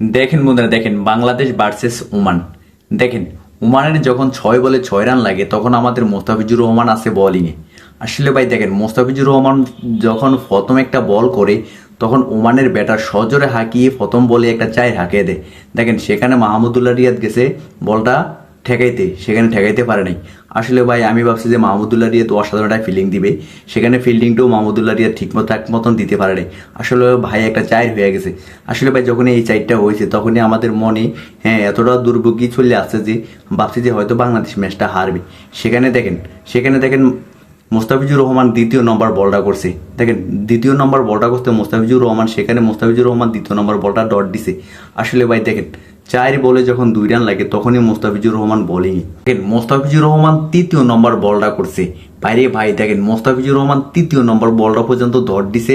দেখেন বন্ধুরা, দেখেন, বাংলাদেশ ভার্সেস ওমান। দেখেন, ওমানের যখন ছয় বলে ছয় রান লাগে, তখন আমাদের মোস্তাফিজুর রহমান আছে বলিংয়ে আসলে ভাই, দেখেন, মোস্তাফিজুর রহমান যখন প্রথম একটা বল করে, তখন ওমানের ব্যাটার সজোরে হাঁকিয়ে প্রথম বলে একটা চাই হাঁকিয়ে দেয়। দেখেন, সেখানে মাহমুদুল্লাহ রিয়াদ গেছে, বলটা ঠেকাইতে, সেখানে ঠেকাইতে পারে নাই। আসলে ভাই, আমি ভাবছি যে মাহমুদুল্লাহ রিয়াদ অসাধারণ একটা ফিল্ডিং দিবে। সেখানে ফিল্ডিংটাও মাহমুদুল্লাহ রিয়াদ ঠিক মতো এক মতন দিতে পারে নাই। আসলে ভাই, একটা চাইর হয়ে গেছে। আসলে ভাই যখন এই চাইরটা হয়েছে, তখনই আমাদের মনে হ্যাঁ এতটা দুর্ভোগী চলে আসছে যে, ভাবছি যে হয়তো বাংলাদেশ ম্যাচটা হারবে। সেখানে দেখেন সেখানে দেখেন মোস্তাফিজুর রহমান দ্বিতীয় নম্বর বলটা করছে। দেখেন, দ্বিতীয় নম্বর বলটা করতে মোস্তাফিজুর রহমান, সেখানে মোস্তাফিজুর রহমান দ্বিতীয় নম্বর বলটা ডট দিছে। আসলে ভাই, দেখেন চার বলে যখন দুই রান লাগে, তখনই মোস্তাফিজুর রহমান বোলিং মোস্তাফিজুর রহমান তৃতীয় নম্বর বলটা করছে। বাইরে ভাই, দেখেন, মোস্তাফিজুর রহমান তৃতীয় নম্বর বলটা পর্যন্ত ধর দিছে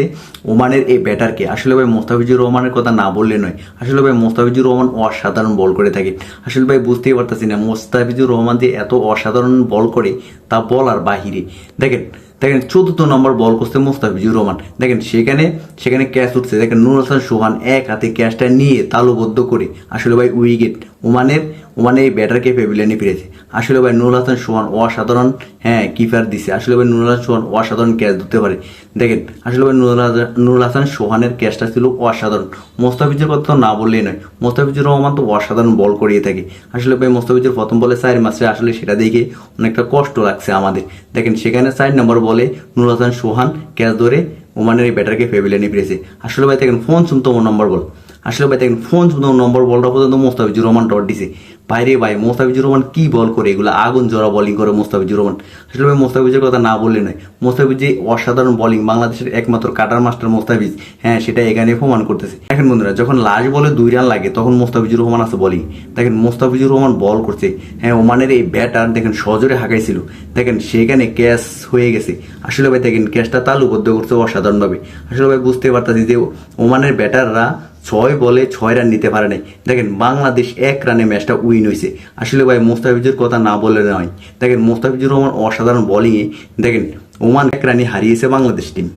ওমানের এই ব্যাটারকে। আসলে ভাই, মোস্তাফিজুর রহমানের কথা না বললে নয়। আসলে ভাই, মোস্তাফিজুর রহমান অসাধারণ বল করে থাকে। আসলে ভাই, বুঝতেই পারতেছি না, মোস্তাফিজুর রহমান যে এত অসাধারণ বল করে তা বলার বাহিরে। দেখেন দেখেন, চতুর্থ নম্বর বল করছে মোস্তাফিজুর রহমান। দেখেন, সেখানে সেখানে ক্যাচ উঠছে। দেখেন নুর হাসান সোহান এক হাতে ক্যাচটা নিয়ে তালুবদ্ধ করে, আসলে ভাই উইকেট ওমানের ওমানে এই ব্যাটারকে পেভিলিয়নে ফিরেছে। আসলে ভাই নুর হাসান সোহান অসাধারণ হ্যাঁ কিপার দিছে। আসলে ভাই নুর হাসান সোহান অসাধারণ ক্যাচ ধরতে পারে। দেখেন, আসলে ভাই নুর হাসান নুর হাসান সোহানের ক্যাচটা ছিল অসাধারণ। মোস্তাফিজুর কথা না বললেই নয়, মোস্তাফিজুর রহমান তো অসাধারণ বল করিয়ে থাকে। আসলে ভাই মোস্তাফিজুর প্রথম বলে চার মাসে আসলে সেটা দেখে অনেকটা কষ্ট লাগছে আমাদের। দেখেন, সেখানে চার নম্বর বলে নুর হাসান সোহান ক্যাচ ধরে ওমানের এই ব্যাটারকে ফেভিলিয়নে ফিরেছে। আসলে ভাই দেখেন ফোন শুনতো নম্বর বল। আসলে ভাই দেখেন, ফোন নম্বর বলটা পর্যন্ত মোস্তাফিজুর রহমান ডট দিছে। বাইরে ভাই, মোস্তাফিজুর রহমান কি বল করে? এগুলো আগুন জোড়া বলিং করে মোস্তাফিজুর রহমান। আসলে ভাই, মোস্তাফিজের কথা না বললে নয়। মোস্তাফিজ অসাধারণ বলিং বাংলাদেশের একমাত্র কাটার মাস্টার মোস্তাফিজ হ্যাঁ সেটা এখানে প্রমাণ করতেছে। দেখেন বন্ধুরা, যখন লাস্ট বলে দুই রান লাগে, তখন মোস্তাফিজুর রহমান আছে বলিং দেখেন, মোস্তাফিজুর রহমান বল করছে। হ্যাঁ ওমানের এই ব্যাটার দেখেন, সজোরে হাঁকাইছিল। দেখেন, সেখানে ক্যাচ হয়ে গেছে। আসলে ভাই, দেখেন ক্যাচটা তালুবদ্ধ করছে অসাধারণভাবে। আসলে ভাই, বুঝতে পারতাছি যে ওমানের ব্যাটাররা ছয় বলে ছয় রান নিতে পারে নাই। দেখেন, বাংলাদেশ এক রানে ম্যাচটা উইন হয়েছে আসলে ভাই, মোস্তাফিজুর কথা না বলে নয়। দেখেন, মোস্তাফিজুর রহমান অসাধারণ বলিংয়ে দেখেন, ওমান এক রানে হারিয়েছে বাংলাদেশ টিম